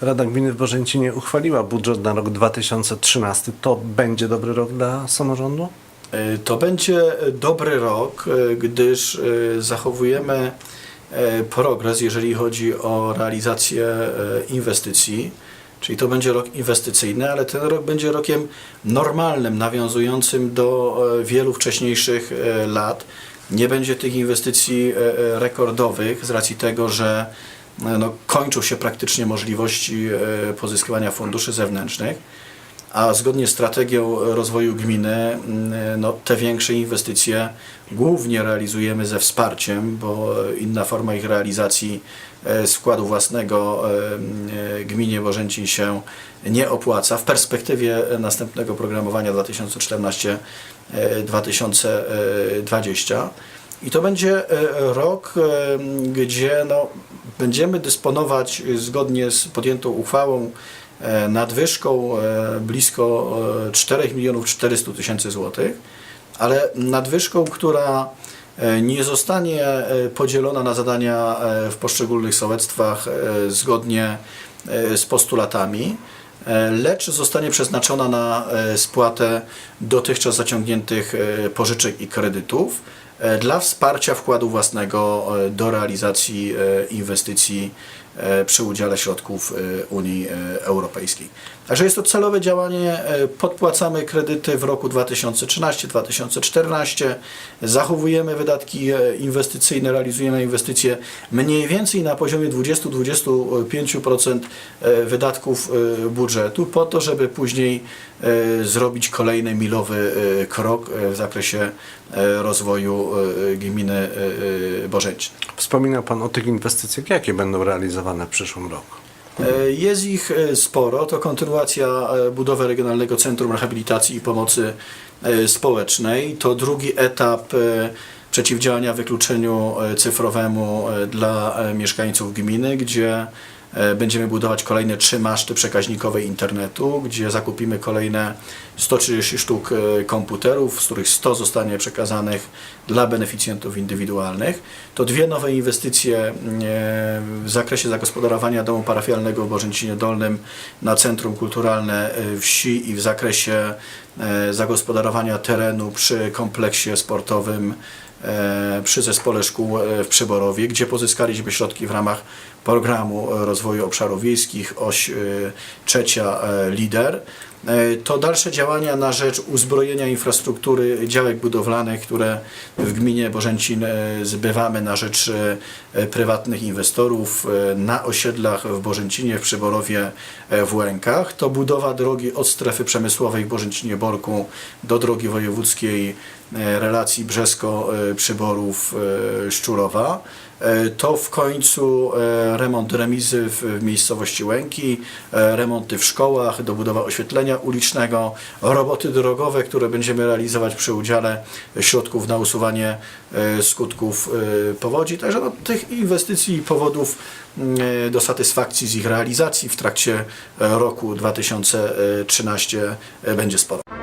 Rada Gminy w Bożęcinie uchwaliła budżet na rok 2013. To będzie dobry rok dla samorządu? E, To będzie dobry rok, e, gdyż e, zachowujemy e, progres, jeżeli chodzi o realizację e, inwestycji. Czyli to będzie rok inwestycyjny, ale ten rok będzie rokiem normalnym, nawiązującym do e, wielu wcześniejszych e, lat. Nie będzie tych inwestycji e, e, rekordowych z racji tego, że e, no, kończą się praktycznie możliwości e, pozyskiwania funduszy zewnętrznych. A zgodnie z strategią rozwoju gminy, mm, no, te większe inwestycje głównie realizujemy ze wsparciem, bo inna forma ich realizacji e, z wkładu własnego e, e, gminie Bożęcin się nie opłaca. W perspektywie następnego programowania 2014-2020 i to będzie e, rok, e, gdzie no, będziemy dysponować e, zgodnie z podjętą uchwałą nadwyżką blisko e, 4 milionów 400 tysięcy złotych, ale nadwyżką, która nie zostanie podzielona na zadania w poszczególnych sołectwach zgodnie z postulatami, lecz zostanie przeznaczona na spłatę dotychczas zaciągniętych pożyczek i kredytów dla wsparcia wkładu własnego e, do realizacji e, inwestycji e, przy udziale środków e, Unii e, Europejskiej. Także jest to celowe działanie. e, Podpłacamy kredyty w roku 2013-2014, zachowujemy wydatki e, inwestycyjne, realizujemy inwestycje mniej więcej na poziomie 20-25% e, wydatków e, budżetu, po to, żeby później e, zrobić kolejny milowy e, krok e, w zakresie e, rozwoju e, gminy e, e, Bożęcin. Wspominał Pan o tych inwestycjach. Jakie będą realizowane w przyszłym roku? E, Jest ich e, sporo. To kontynuacja e, budowy Regionalnego Centrum Rehabilitacji i Pomocy Społecznej. To drugi etap przeciwdziałania wykluczeniu cyfrowemu dla mieszkańców gminy, gdzie będziemy budować kolejne trzy maszty przekaźnikowe internetu, gdzie zakupimy kolejne 130 sztuk e, komputerów, z których 100 zostanie przekazanych dla beneficjentów indywidualnych. To dwie nowe inwestycje e, w zakresie zagospodarowania domu parafialnego w Bożęcinie Dolnym na Centrum Kulturalne e, Wsi i w zakresie e, zagospodarowania terenu przy kompleksie sportowym e, przy zespole szkół e, w Przyborowie, gdzie pozyskaliśmy środki w ramach programu rozwoju obszarów wiejskich, oś e, trzecia e, LIDER. E, To dalsze działania na rzecz uzbrojenia infrastruktury działek budowlanych, które w gminie Bożęcin e, zbywamy na rzecz prywatnych inwestorów na osiedlach w Bożęcinie, w Przyborowie, w Łękach. To budowa drogi od strefy przemysłowej w Bożęcinie-Borku do drogi wojewódzkiej relacji Brzesko-Przyborów-Szczurowa. E, To w końcu e, remont remizy w miejscowości Łęki, e, remonty w szkołach, dobudowa oświetlenia ulicznego, roboty drogowe, które będziemy realizować przy udziale środków na usuwanie skutków powodzi. Także no, tych inwestycji i powodów mm, do satysfakcji z ich realizacji w trakcie roku 2013 będzie sporo.